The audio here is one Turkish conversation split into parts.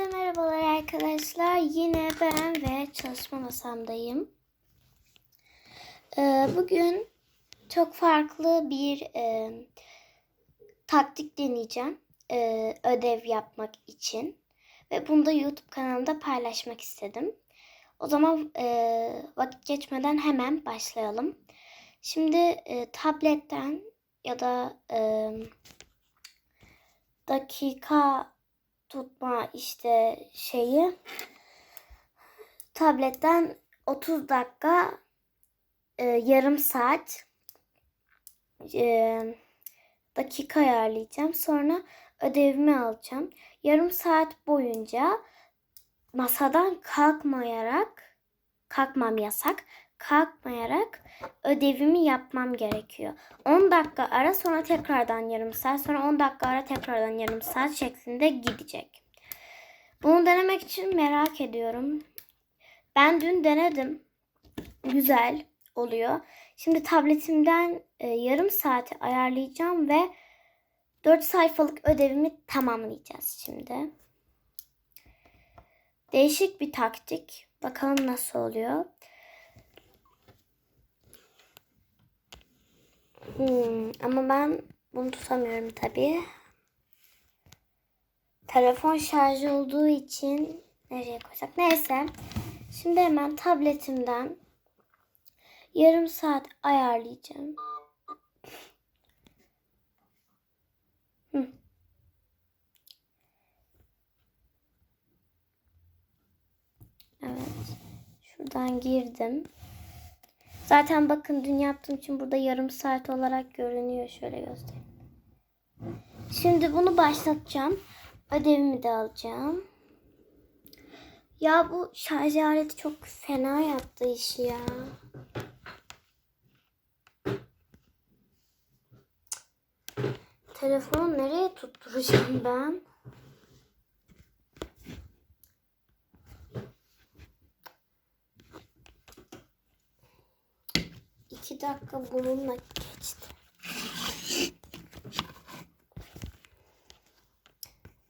Herkese merhabalar arkadaşlar. Yine ben ve çalışma masamdayım. Ee, bugün çok farklı bir e, taktik deneyeceğim. e, ödev yapmak için. Ve bunu da YouTube kanalımda paylaşmak istedim. O zaman e, vakit geçmeden hemen başlayalım. Şimdi e, tabletten ya da e, dakika tutma işte şeyi tabletten 30 dakika e, yarım saat e, dakika ayarlayacağım. Sonra ödevimi alacağım. Yarım saat boyunca masadan kalkmayarak kalkmam yasak. Kalkmayarak ödevimi yapmam gerekiyor. 10 dakika ara sonra tekrardan yarım saat sonra 10 dakika ara tekrardan yarım saat şeklinde gidecek. Bunu denemek için merak ediyorum. Ben dün denedim. Güzel oluyor. Şimdi tabletimden e, yarım saati ayarlayacağım ve 4 sayfalık ödevimi tamamlayacağız şimdi. Değişik bir taktik. Bakalım nasıl oluyor. Hmm, ama ben bunu tutamıyorum tabii. Telefon şarjı olduğu için nereye koysak? Neyse. Şimdi hemen tabletimden yarım saat ayarlayacağım. Evet. Şuradan girdim. Zaten bakın dün yaptığım için burada yarım saat olarak görünüyor. Şöyle göstereyim. Şimdi bunu başlatacağım. Ödevimi de alacağım. Ya bu şarj aleti çok fena yaptı işi ya. Telefonu nereye tutturacağım ben? İki dakika bununla geçti.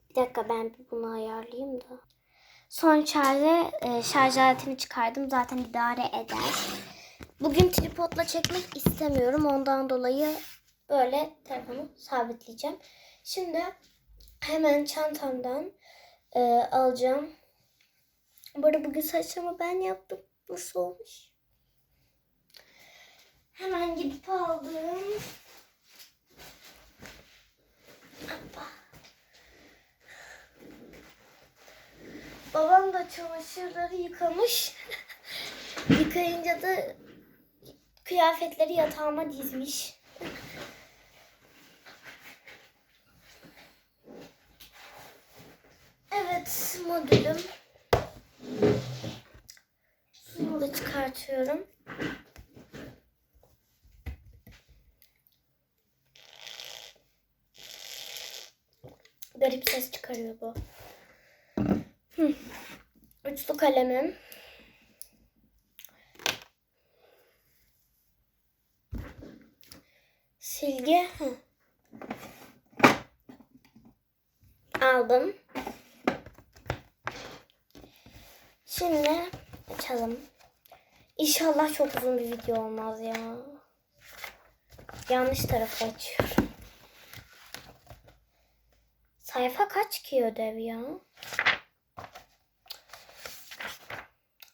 Bir dakika ben bunu ayarlayayım da. Son şarjı, e, şarj aletini çıkardım. Zaten idare eder. Bugün tripodla çekmek istemiyorum. Ondan dolayı böyle telefonu sabitleyeceğim. Şimdi hemen çantamdan e, alacağım. Bu arada bugün saçımı ben yaptım. Nasıl olmuş? Hemen gidip aldım. Hoppa. Babam da çamaşırları yıkamış. Yıkayınca da kıyafetleri yatağıma dizmiş. Evet modülüm. Da çıkartıyorum. Garip ses çıkarıyor bu. Hı. Uçlu kalemim. Silgi. Aldım. Şimdi açalım. İnşallah çok uzun bir video olmaz ya. Yanlış tarafı açıyorum. Sayfa kaç ki ödev ya?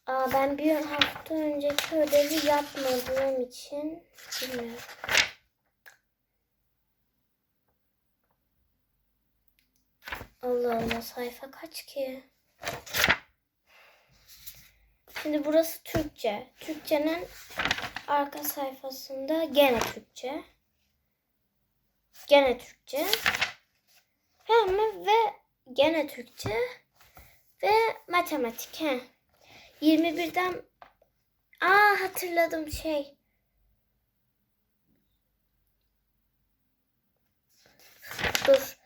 Aa, ben bir hafta önceki ödevi yapmadığım için bilmiyorum. Allah Allah sayfa kaç ki? Şimdi burası Türkçe. Türkçenin arka sayfasında gene Türkçe. Gene Türkçe. Hem ve gene Türkçe ve matematik. He. 21'den Aa hatırladım şey. Dur.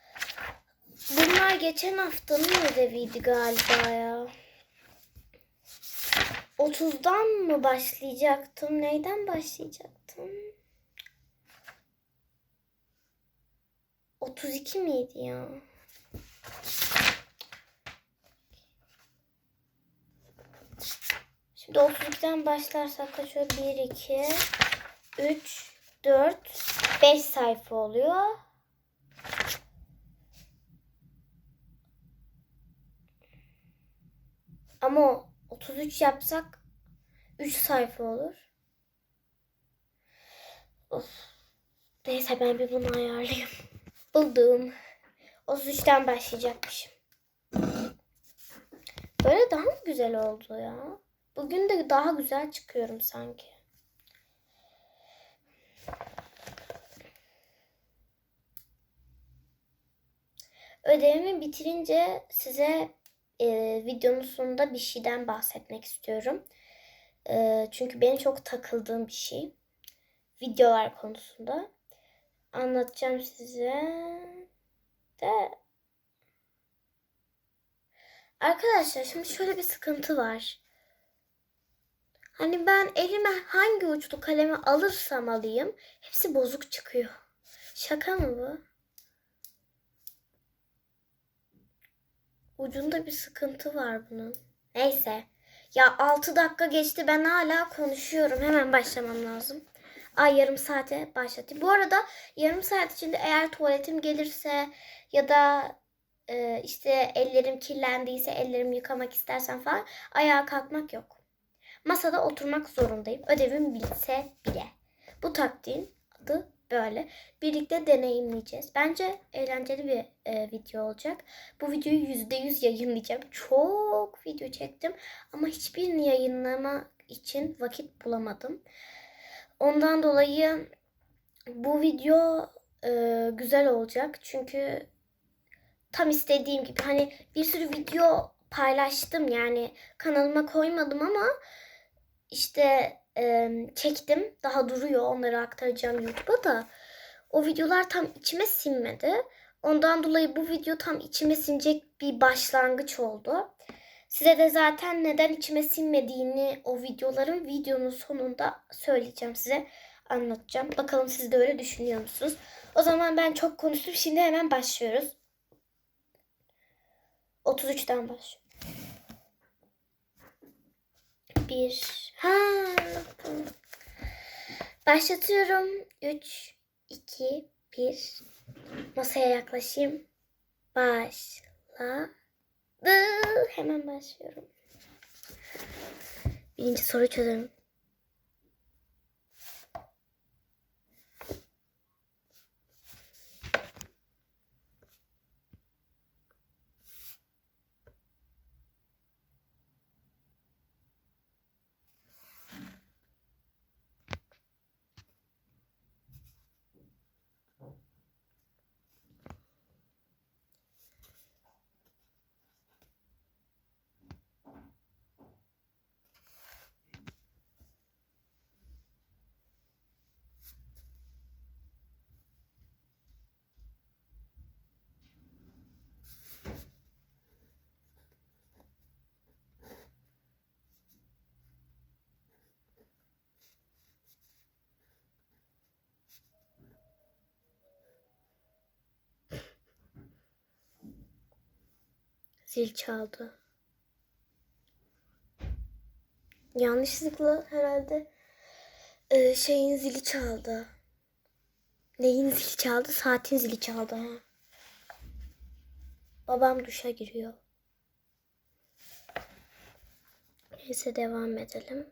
Bunlar geçen haftanın ödeviydi galiba ya. 30'dan mı başlayacaktım? Neyden başlayacaktım? 32 miydi ya? Şimdi 32'den başlarsak kaç oluyor? 1, 2, 3, 4, 5 sayfa oluyor. Ama 33 yapsak 3 sayfa olur. Of. Neyse ben bir bunu ayarlayayım. Buldum. 33'ten başlayacakmışım. Böyle daha mı güzel oldu ya? Bugün de daha güzel çıkıyorum sanki. Ödevimi bitirince size e, videonun sonunda bir şeyden bahsetmek istiyorum. E, çünkü benim çok takıldığım bir şey. Videolar konusunda. Anlatacağım size. De Arkadaşlar şimdi şöyle bir sıkıntı var. Hani ben elime hangi uçlu kalemi alırsam alayım hepsi bozuk çıkıyor. Şaka mı bu? Ucunda bir sıkıntı var bunun. Neyse. Ya 6 dakika geçti ben hala konuşuyorum. Hemen başlamam lazım. Ay yarım saate başlatayım. Bu arada yarım saat içinde eğer tuvaletim gelirse ya da e, işte ellerim kirlendiyse ellerimi yıkamak istersen falan ayağa kalkmak yok. Masada oturmak zorundayım. Ödevim bilse bile. Bu taktiğin adı böyle. Birlikte deneyimleyeceğiz. Bence eğlenceli bir e, video olacak. Bu videoyu %100 yayınlayacağım. Çok video çektim ama hiçbirini yayınlama için vakit bulamadım. Ondan dolayı bu video e, güzel olacak. Çünkü tam istediğim gibi hani bir sürü video paylaştım yani kanalıma koymadım ama işte e, çektim daha duruyor onları aktaracağım YouTube'a da o videolar tam içime sinmedi. Ondan dolayı bu video tam içime sinecek bir başlangıç oldu. Size de zaten neden içime sinmediğini o videoların videonun sonunda söyleyeceğim size anlatacağım. Bakalım siz de öyle düşünüyor musunuz? O zaman ben çok konuştum. Şimdi hemen başlıyoruz. 33'ten başlıyorum. Bir. Ha. tamam. Başlatıyorum. 3, 2, 1. Masaya yaklaşayım. Başla. Hemen başlıyorum. Birinci soru çözelim. Zil çaldı. Yanlışlıkla herhalde e, şeyin zili çaldı. Neyin zili çaldı? Saatin zili çaldı. Ha. Babam duşa giriyor. Neyse devam edelim.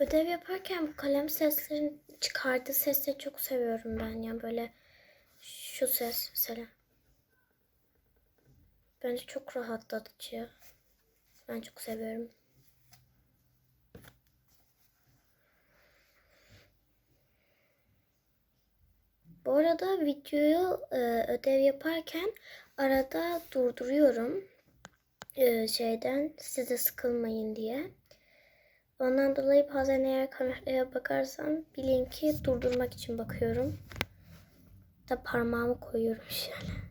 Ödev yaparken bu kalem seslerini çıkardığı sesleri çok seviyorum ben ya böyle Şu ses mesela. Bence çok rahatlatıcı. Ben çok seviyorum. Bu arada videoyu e, ödev yaparken arada durduruyorum. E, şeyden size sıkılmayın diye. Ondan dolayı bazen eğer kameraya bakarsam bilin ki durdurmak için bakıyorum. Da parmağımı koyuyorum şöyle.